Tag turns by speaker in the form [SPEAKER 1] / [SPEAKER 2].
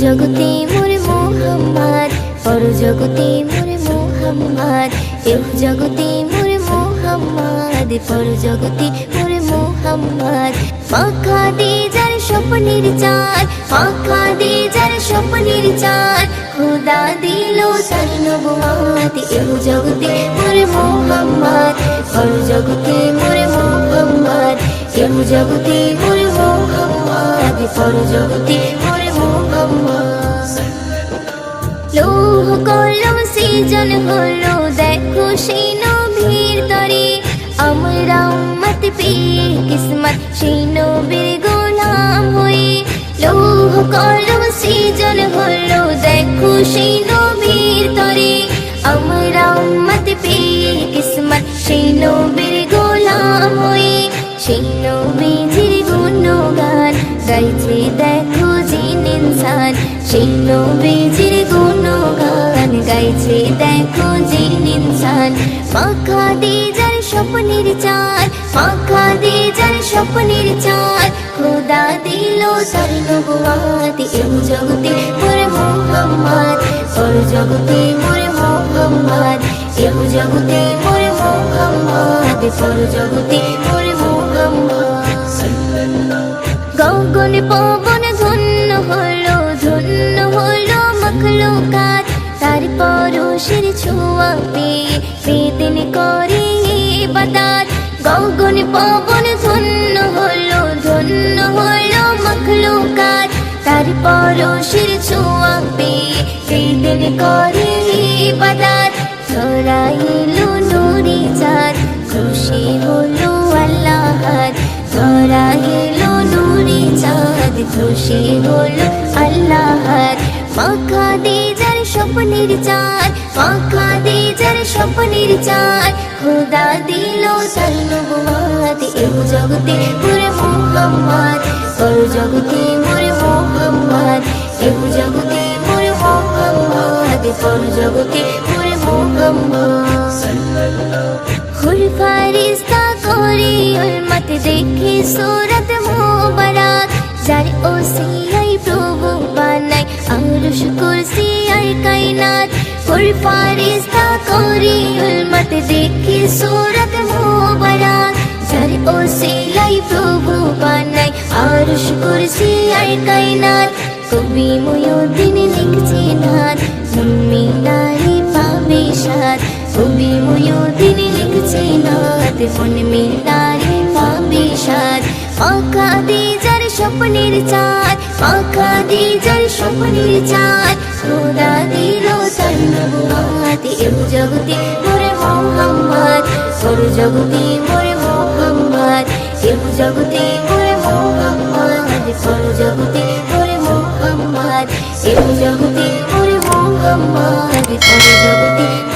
[SPEAKER 1] জগতে মোরে মোহাম্মদ পর জগতে মোরে মোহাম্মদ এহ জগতে মোরে মোহাম্মদ পর জগতে মোরে মোহাম্মদ যার স্বপ্নের চাঁদ পাখা দে যার স্বপ্নের চাঁদ, খুদা দিল তার নবুয়াত এহ জগতে মোরে মোহাম্মদ পর জগতে মোরে মোহাম্মদ। এহ জগতে মোরে মোহাম্মদ পর জগতে মোরে মোহাম্মদ। লৌহ কলম সৃজন হলো, দেখো সেই নবীর তরে আমরা উম্মত পেয়ে কিসমত, সেই নবীর কলম সৃজন হলো, দেখো সেই নবীর তরে। আমরা উম্মত পেয়ে কিসমত, সেই নবীর গোলাম হয়ে। সেই নবীজির গুণগান, গাইছে দেখো জিন ইনসান। সেই নবীজির গুণগান, গাইছে দেখো জিন ইনসান। পাখা দে যার স্বপ্নের চাঁদ, পাখা দে যার স্বপ্নের চাঁদ। খোদা তার নবুয়াত এহ জগতে মোরে মোহাম্মদ পর জগতে মোরে মোহাম্মদ এহ জগতে মোরে মোহাম্মদ পর জগতে মোরে মোহাম্মদ। গগন পবন ধন্য হলো ধন্য হলো মখলুকাত, তার পরশের ছোঁয়া পেয়ে বেদিন করে বাদাত গগন পবন তার পরশের ছোঁয়া পেয়ে বেদিন করে বাদাত ছড়াইলো নুরি চাঁদ, খুশি হলো আল্লাহ ধরা গেলো নুরি চাঁদ, খুশি হলো আল্লাহ পাখা দে যার স্বপ্নের চাঁদ পাখা দে যার স্বপ্নের চাঁদ। খোদা দিল তার নবুয়াত এহ জগতে মোরে মোহাম্মদ। পর জগতে পর মোহাম্মদ হুল ফারিস্তা করে উলমত দেখে সুরত মোবারক যার ওসিলাই প্রভু বানাই আরশ কুরসি আর কায়নাত হুল ফারিস্তা করে উলমত দেখে সুরত মোবারক যার ওসিলাই প্রভু বানাই আরশ কুরসি আর কায়নাত কবি ময়ুদ্দিন লিখছে নাথ মিনারে পাবে সাথ কবি ময়ুদ্দিন লিখছে নাথ মন মিনারে পাবে সাথ পাখা দে স্বপ্নের চাঁদ পাখা দে স্বপ্নের চাঁদ। খোদা দিল তার নবুয়াত জগতে মোরে মোহাম্মদ। সর জগতে মোরে মোহাম্মদ জগতে জগতে ওরে মঙ্গম্মা জগতে